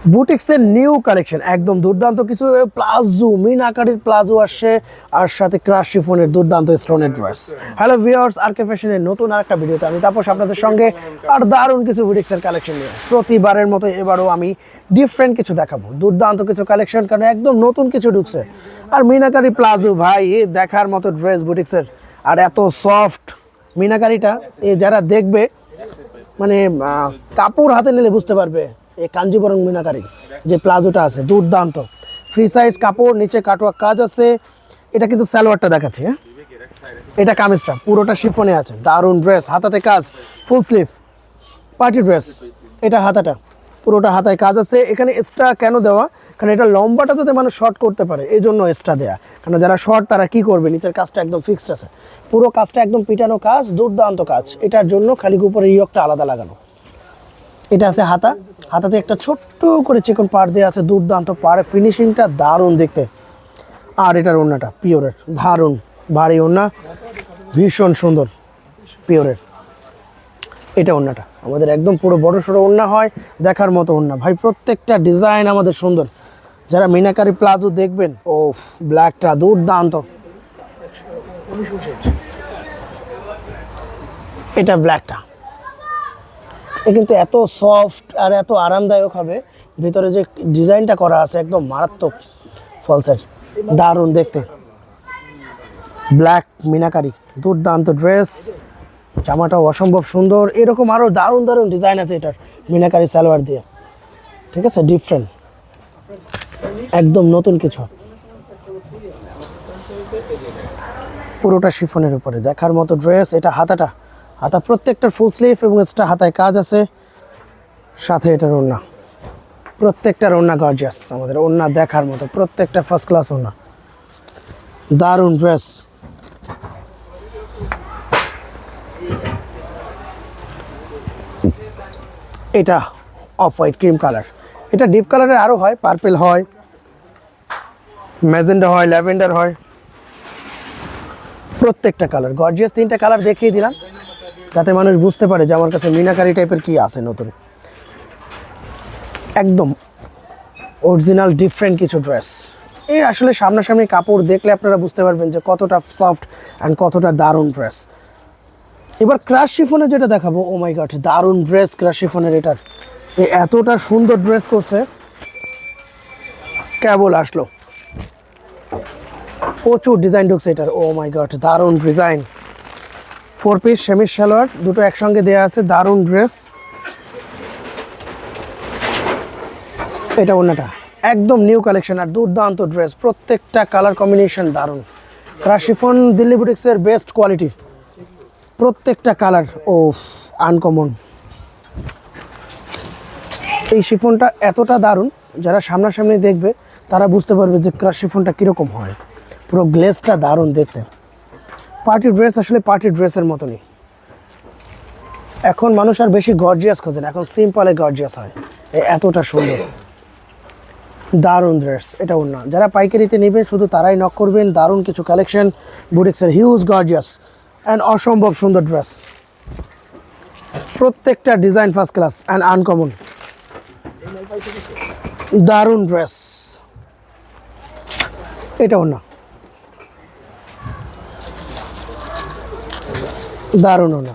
বুটিক্সের new collection, একদম দুর্দান্ত কিছু প্লাজো, মিন আকারের প্লাজো আসছে, আর সাথে ক্রাশ শিফনের দুর্দান্ত স্টোনের dress. Hello viewers R K ফ্যাশনের নতুন আর একটা ভিডিওতে আমি তাপস আপনাদের সঙ্গে, আর দারুণ কিছু বুটিক্সের কালেকশন নিয়ে। প্রতিবারের মতো এবারও আমি ডিফারেন্ট কিছু দেখাবো। দুর্দান্ত কিছু কালেকশন, কারণ একদম নতুন কিছু ঢুকছে। আর মিনাকারি প্লাজো, ভাই, এ, দেখার মতো ড্রেস বুটিক্সের। আর এত সফট মিনাকারিটা এ, যারা দেখবে মানে কাপড় হাতে নিলে বুঝতে পারবে। এই কাঞ্জিবরং মিনাকারি যে প্লাজোটা আছে, দুর্দান্ত। ফ্রি সাইজ কাপড়, নিচে কাটোয়া কাজ আছে। এটা কিন্তু সালোয়ারটা দেখাচ্ছি হ্যাঁ? এটা কামিজটা, পুরোটা শিফনে আছে। দারুণ ড্রেস হাতাতে কাজ ফুল স্লিভ পার্টি ড্রেস এটা হাতাটা, পুরোটা হাতায় কাজ আছে। এখানে এক্সট্রা কেন দেওয়া? কারণ এটা লম্বাটা যাতে মানুষ শর্ট করতে পারে এই জন্য এক্সট্রা দেওয়া কারণ যারা শর্ট তারা কি করবে? নিচের কাজটা একদম ফিক্সড আছে। পুরো কাজটা একদম পিটানো কাজ, দুর্দান্ত কাজ। এটার জন্য খালি উপরে ইয়কটা আলাদা লাগানো। এটা আছে হাতা। হাতাতে একটা ছোট্ট করে চিকন পাড় দেওয়া আছে, দুর্দান্ত পাড়ের ফিনিশিংটা দারুণ দেখতে। আর এটার ওড়নাটা, পিওরের, দারুণ, ভারী ওড়না। ভীষণ সুন্দর, পিওরের। এটা ওড়নাটা, আমাদের একদম পুরো বড় সড়ো ওড়না হয়, দেখার মতো ওড়না। ভাই, প্রত্যেকটা ডিজাইন আমাদের সুন্দর। যারা মিনাকারি প্লাজো দেখবেন ও ব্ল্যাকটা দুর্দান্ত। এটা ব্ল্যাকটা। এ কিন্তু এত সফট আর এত আরামদায়ক হবে। ভিতরে যে ডিজাইনটা করা আছে একদম মারাত্মক ফলসের দারুণ দেখতে। ব্ল্যাক মিনাকারি, দুর্দান্ত ড্রেস জামাটাও অসম্ভব সুন্দর। এরকম আরও দারুণ দারুণ ডিজাইন আছে এটার, মিনাকারি সালোয়ার দিয়ে। ঠিক আছে? ডিফারেন্ট একদম নতুন কিছু। পুরোটা শিফনের উপরে। দেখার মতো ড্রেস এটা হাতাটা হাতা প্রত্যেকটার ফুল স্লিভ এবং এক্সট্রা হাতায় কাজ আছে। সাথে এটার ওড়না। প্রত্যেকটার ওড়না গর্জিয়াস আমাদের ওড়না দেখার মতো, প্রত্যেকটা ফার্স্ট ক্লাস ওড়না। দারুণ ড্রেস এটা অফ হোয়াইট ক্রিম কালার এটা ডিপ কালারের আরও হয় পার্পেল হয় ম্যাজেন্ডা হয় ল্যাভেন্ডার হয়। প্রত্যেকটা কালার গর্জিয়াস তিনটা কালার দেখিয়ে দিলাম। যাতে মানুষ বুঝতে পারে যে আমার কাছে মিনাকারি টাইপের কি আছে নতুন। একদম অরিজিনাল ডিফারেন্ট কিছু ড্রেস এই আসলে সামনাসামনি কাপড় দেখলে আপনারা বুঝতে পারবেন যে কতটা সফট অ্যান্ড কতটা দারুণ ড্রেস এবার ক্রাশ শিফনে যেটা দেখাবো ও মাই গড দারুণ ড্রেস ক্রাশ শিফনের এটার। এতটা সুন্দর ড্রেস করছে। কেবল আসলো। প্রচুর ডিজাইন ঢুকছে এটার। ও মাই গড দারুণ ডিজাইন ফোর পিস সেমিস সালোয়ার দুটো একসঙ্গে দেওয়া আছে, দারুণ ড্রেস এটা অন্যটা একদম নিউ কালেকশন আর দুর্দান্ত ড্রেস প্রত্যেকটা কালার কম্বিনেশন দারুণ। ক্রাশিফোন দিল্লি বুটিক্সের বেস্ট কোয়ালিটি প্রত্যেকটা কালার ও আনকমন এই শিফনটা এতটা দারুণ, যারা সামনাসামনি দেখবে, তারা বুঝতে পারবে যে ক্রাশ শিফনটা কীরকম হয়। পুরো গ্লেসটা দারুণ দেখতে। পার্টি ড্রেস আসলে পার্টি ড্রেসের মতনই। এখন মানুষ আর বেশি গর্জিয়াস খোঁজে না, এখন সিম্পলে গর্জিয়াস হয়। এতটা সুন্দর। দারুণ ড্রেস, এটা অন্য। যারা পাইকারিতে নেবেন, শুধু তারাই নক করবেন। দারুণ কিছু কালেকশন বুটিক্সের হিউজ গর্জিয়াস অ্যান্ড অসম্ভব সুন্দর ড্রেস প্রত্যেকটা design first class and uncommon দারুণ ড্রেস এটা অন্য। দারুণ না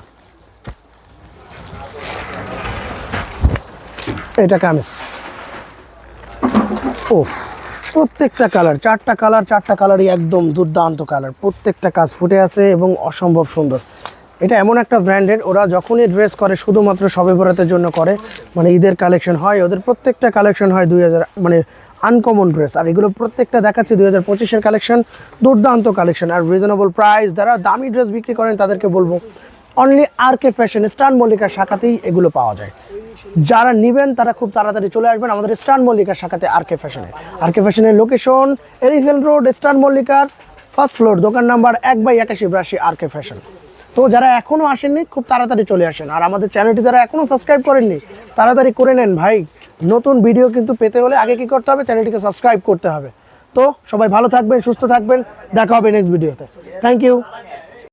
এটা কামিজ। ওফ প্রত্যেকটা কালার, চারটা কালার, চারটা কালারই একদম দুর্দান্ত কালার। প্রত্যেকটা কাজ ফুটে আছে এবং অসম্ভব সুন্দর। এটা এমন একটা ব্র্যান্ডের, ওরা যখনই ড্রেস করে, শুধুমাত্র সবে বরাতের জন্য করে মানে ঈদের কালেকশন হয়, ওদের প্রত্যেকটা কালেকশন হয় দুই হাজার মানে আনকমন ড্রেস আর এগুলো প্রত্যেকটা দেখাচ্ছে দুই হাজার পঁচিশের কালেকশন দুর্দান্ত কালেকশন আর রিজনেবল প্রাইস যারা দামি ড্রেস বিক্রি করেন তাদেরকে বলব অনলি আর কে ফ্যাশন স্টান মল্লিকার শাখাতেই এগুলো পাওয়া যায়। যারা নেবেন তারা খুব তাড়াতাড়ি চলে আসবেন আমাদের স্টান মল্লিকার শাখাতে আর কে ফ্যাশনে আর কে ফ্যাশনের লোকেশন এরিফেল রোড স্টান মল্লিকার ফার্স্ট ফ্লোর দোকান নাম্বার এক বাই একাশি বিরাশি আর কে ফ্যাশন তো যারা এখনও আসেননি, খুব তাড়াতাড়ি চলে আসেন। আর আমাদের চ্যানেলটি যারা এখনও সাবস্ক্রাইব করেননি, তাড়াতাড়ি করে নেন ভাই। নতুন ভিডিও কিন্তু পেতে হলে আগে কি করতে হবে? চ্যানেলটিকে সাবস্ক্রাইব করতে হবে। তো সবাই ভালো থাকবেন, সুস্থ থাকবেন। দেখা হবে নেক্সট ভিডিওতে থ্যাংক ইউ